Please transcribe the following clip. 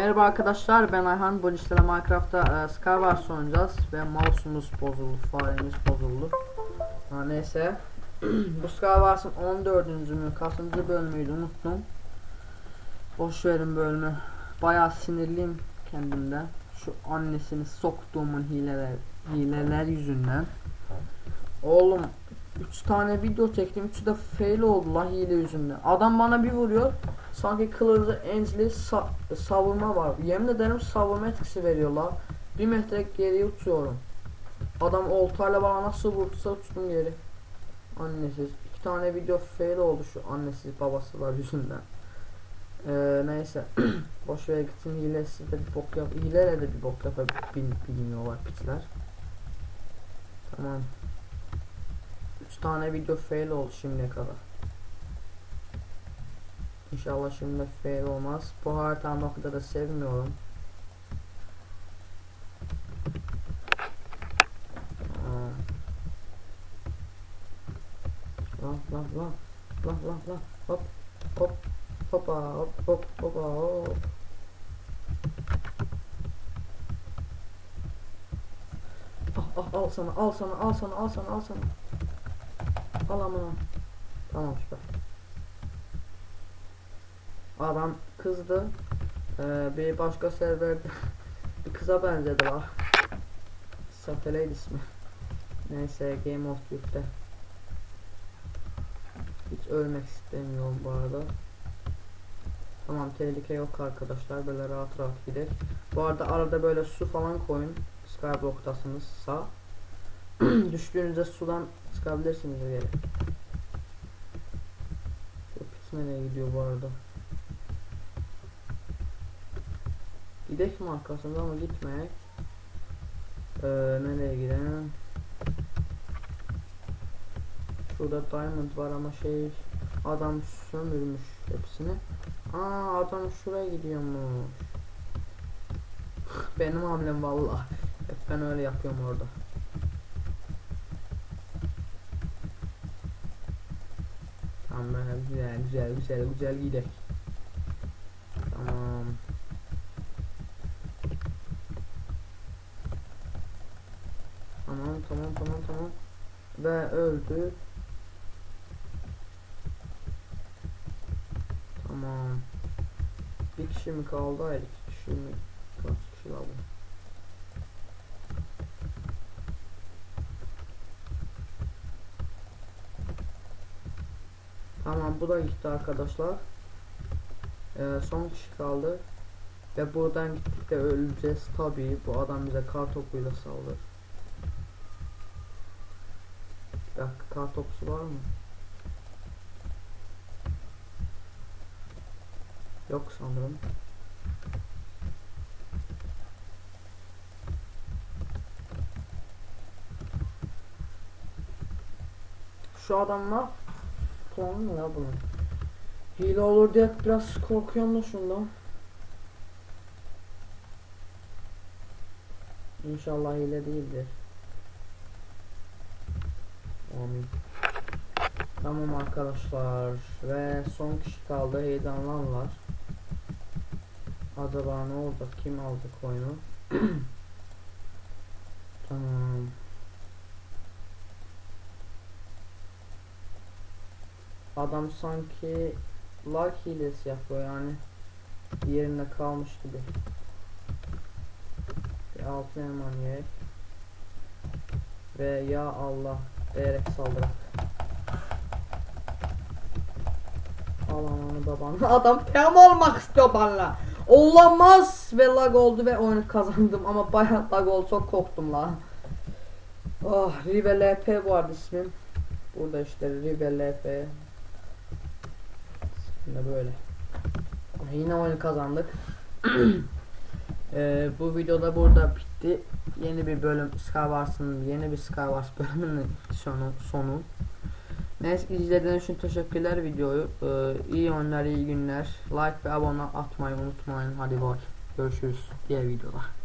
Merhaba arkadaşlar ben Ayhan. Bu listede Minecraft'ta e, Skywars oynayacağız ve mouse'umuz bozuldu faremiz bozuldu. Ha, neyse. Bu Skywars'ın 14. mü kaçıncı bölümüydü unuttum. Boş verin bölümü. Bayağı sinirliyim kendimden şu annesini soktuğumun hileler hileler yüzünden. Oğlum 3 tane video çektim 3'ü de fail oldu la hile yüzünden. Adam bana bir vuruyor Sanki kılıcı enzli sa- savurma var. Yemin ederim savurma etkisi veriyorlar. Bir metre geriye uçuyorum. Adam oltayla bana nasıl vursa uçtum geri. Annesiz. İki tane video fail oldu şu annesiz babasılar yüzünden. Ee, neyse. Boş ver gitsin hilesiz de bir bok yap. Hileyle de bir bok yapabiliyorlar piçler. Tamam. Üç tane video fail oldu şimdiye kadar. İnşallah şimdi fail olmaz. Bu haritanı o da sevmiyorum. Lan lan lan lan lan lan hop hop hopa hop hop hopa hop. Ah ah al sana al sana al sana al sana al sana. Al amına. Tamam süper. Adam kızdı. Ee, bir başka serverde bir kıza benzedi la. Satellite ismi. Neyse Game of Thrones'te. Hiç ölmek istemiyorum bu arada. Tamam tehlike yok arkadaşlar. Böyle rahat rahat gider. Bu arada arada böyle su falan koyun. Skyblock'tasınız sağ. Düştüğünüzde sudan çıkabilirsiniz geri. Şu nereye gidiyor bu arada? Gidek mi arkasında ama gitmek. Ee, nereye gidelim? Şurada diamond var ama şey adam sömürmüş hepsini. Aa adam şuraya gidiyormuş. Benim hamlem vallahi. Hep ben öyle yapıyorum orada. Tamam güzel güzel güzel güzel gidelim. Tamam tamam tamam tamam. Ve öldü. Tamam. Bir kişi mi kaldı? Hayır iki kişi mi? Kaç kişi kaldı? Tamam bu da gitti arkadaşlar. Ee, son kişi kaldı. Ve buradan gittik de öleceğiz tabii. Bu adam bize kar topuyla saldırır. Bir dakika kar topusu var mı? Yok sanırım. Şu adamla puanı mı ya bunun? Hile olur diye biraz korkuyorum da şundan. İnşallah hile değildir. Amin. Tamam arkadaşlar ve son kişi kaldı heyecanlanlar. Acaba ne olacak? Kim aldı coin'u? tamam. Adam sanki lag hilesi yapıyor yani yerinde kalmış gibi. Bir altın elman. Ve ya Allah diyerek saldırak. Al ananı babanı. Adam pem olmak istiyor bana. Olamaz ve lag oldu ve oyunu kazandım ama bayağı lag çok korktum la. Oh Rive LP bu arada ismim. Burada işte Rive LP. Şimdi böyle. Ah, Yine oyunu kazandık. Ee, bu videoda burada bitti. Yeni bir bölüm Skywars'ın yeni bir Skywars bölümünün sonu sonu. Neyse izlediğiniz için teşekkürler videoyu. Ee, iyi oyunlar, iyi günler. Like ve abone atmayı unutmayın. Hadi bay. Görüşürüz diğer videoda.